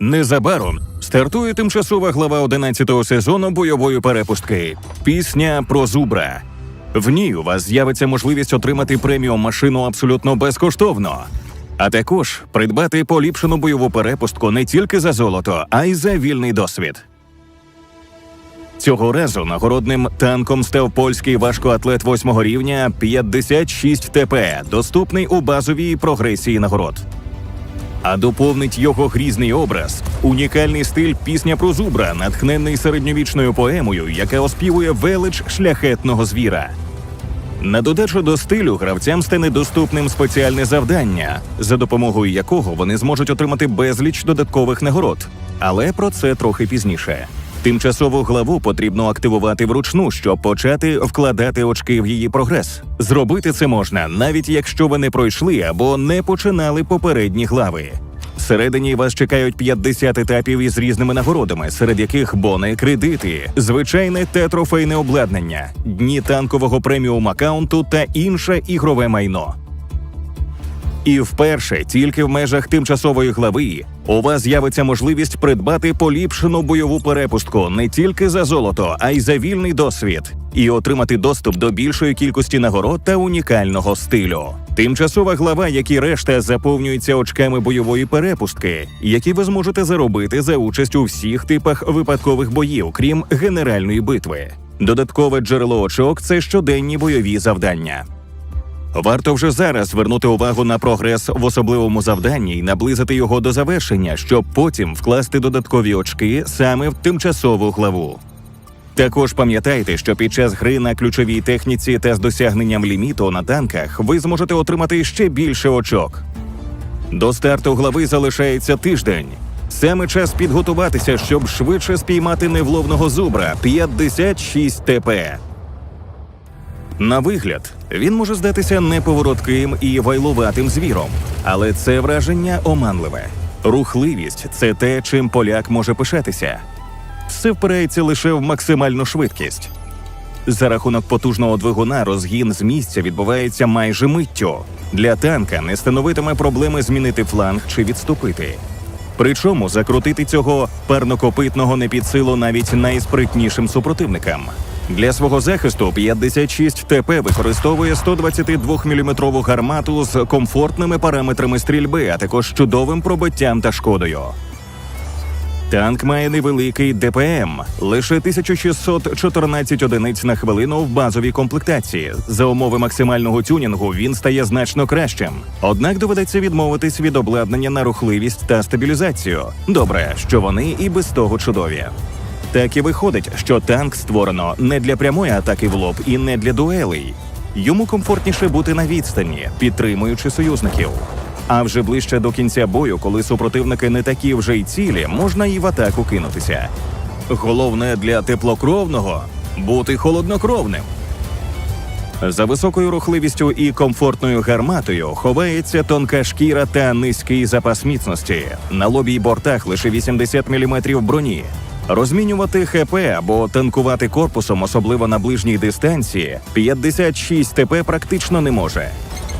Незабаром стартує тимчасова глава 11-го сезону бойової перепустки Пісня про зубра. В ній у вас з'явиться можливість отримати преміум машину абсолютно безкоштовно, а також придбати поліпшену бойову перепустку не тільки за золото, а й за вільний досвід. Цього разу нагородним танком став польський важкоатлет восьмого рівня 56 ТП, доступний у базовій прогресії нагород. А доповнить його грізний образ, унікальний стиль пісня про зубра, натхнений середньовічною поемою, яка оспівує велич шляхетного звіра. На додачу до стилю гравцям стане доступним спеціальне завдання, за допомогою якого вони зможуть отримати безліч додаткових нагород. Але про це трохи пізніше. Тимчасову главу потрібно активувати вручну, щоб почати вкладати очки в її прогрес. Зробити це можна, навіть якщо ви не пройшли або не починали попередні глави. Всередині вас чекають 50 етапів із різними нагородами, серед яких бони, кредити, звичайне та трофейне обладнання, дні танкового преміум аккаунту та інше ігрове майно. І вперше, тільки в межах тимчасової глави, у вас з'явиться можливість придбати поліпшену бойову перепустку не тільки за золото, а й за вільний досвід, і отримати доступ до більшої кількості нагород та унікального стилю. Тимчасова глава, як і решта, заповнюється очками бойової перепустки, які ви зможете заробити за участь у всіх типах випадкових боїв, крім генеральної битви. Додаткове джерело очок це щоденні бойові завдання. Варто вже зараз звернути увагу на прогрес в особливому завданні і наблизити його до завершення, щоб потім вкласти додаткові очки саме в тимчасову главу. Також пам'ятайте, що під час гри на ключовій техніці та з досягненням ліміту на танках ви зможете отримати ще більше очок. До старту глави залишається тиждень. Саме час підготуватися, щоб швидше спіймати невловного зубра 56 ТП. На вигляд, він може здатися неповоротким і вайлуватим звіром, але це враження оманливе. Рухливість це те, чим поляк може пишатися. Все впирається лише в максимальну швидкість. За рахунок потужного двигуна розгін з місця відбувається майже миттю. Для танка не становитиме проблеми змінити фланг чи відступити. Причому закрутити цього парнокопитного не під силу навіть найспритнішим супротивникам. Для свого захисту 56 ТП використовує 122-мм гармату з комфортними параметрами стрільби, а також чудовим пробиттям та шкодою. Танк має невеликий ДПМ лише 1614 одиниць на хвилину в базовій комплектації. За умови максимального тюнінгу він стає значно кращим. Однак доведеться відмовитись від обладнання на рухливість та стабілізацію. Добре, що вони і без того чудові. Так і виходить, що танк створено не для прямої атаки в лоб і не для дуелей. Йому комфортніше бути на відстані, підтримуючи союзників. А вже ближче до кінця бою, коли супротивники не такі вже й цілі, можна і в атаку кинутися. Головне для теплокровного бути холоднокровним. За високою рухливістю і комфортною гарматою ховається тонка шкіра та низький запас міцності. На лобі й бортах лише 80 мм броні. Розмінювати ХП або танкувати корпусом, особливо на ближній дистанції, 56 ТП практично не може.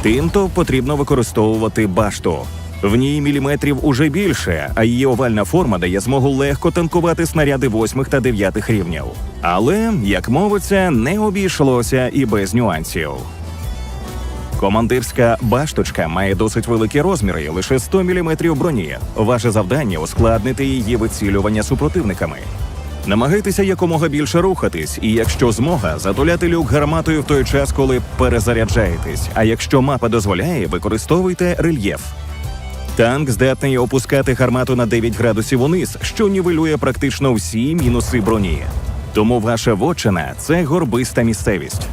Тимто потрібно використовувати башту. В ній міліметрів уже більше, а її овальна форма дає змогу легко танкувати снаряди восьмих та дев'ятих рівнів. Але, як мовиться, не обійшлося і без нюансів. Командирська башточка має досить великі розміри, лише 100 мм броні. Ваше завдання ускладнити її вицілювання супротивниками. Намагайтеся якомога більше рухатись, і якщо змога, затуляти люк гарматою в той час, коли перезаряджаєтесь. А якщо мапа дозволяє, використовуйте рельєф. Танк здатний опускати гармату на 9 градусів униз, що нівелює практично всі мінуси броні. Тому ваша вотчина це горбиста місцевість.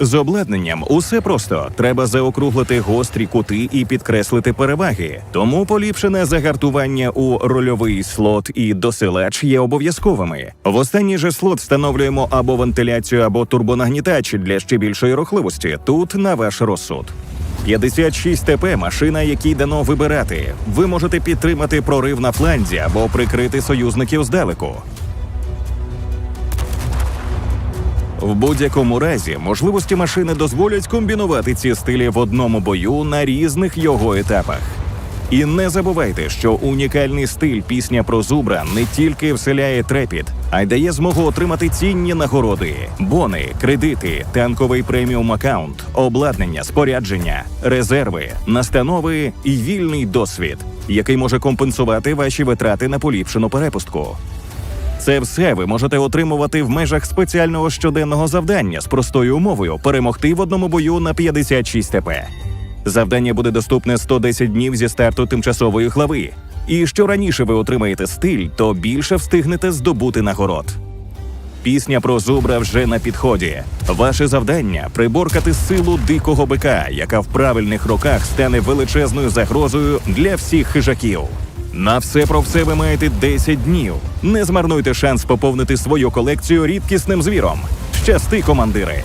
З обладнанням усе просто треба заокруглити гострі кути і підкреслити переваги. Тому поліпшене загартування у рольовий слот і досилач є обов'язковими. В останній же слот встановлюємо або вентиляцію, або турбонагнітач для ще більшої рухливості. Тут на ваш розсуд. 56 ТП машина, якій дано вибирати. Ви можете підтримати прорив на фланзі або прикрити союзників здалеку. В будь-якому разі можливості машини дозволять комбінувати ці стилі в одному бою на різних його етапах. І не забувайте, що унікальний стиль пісня про зубра не тільки вселяє трепіт, а й дає змогу отримати цінні нагороди, бони, кредити, танковий преміум аккаунт, обладнання, спорядження, резерви, настанови і вільний досвід, який може компенсувати ваші витрати на поліпшену перепустку. Це все ви можете отримувати в межах спеціального щоденного завдання з простою умовою перемогти в одному бою на 56 ТП. Завдання буде доступне 110 днів зі старту тимчасової глави. І що раніше ви отримаєте стиль, то більше встигнете здобути нагород. Пісня про зубра вже на підході. Ваше завдання приборкати силу дикого бика, яка в правильних руках стане величезною загрозою для всіх хижаків. На все про все ви маєте 10 днів. Не змарнуйте шанс поповнити свою колекцію рідкісним звіром. Щасти, командири!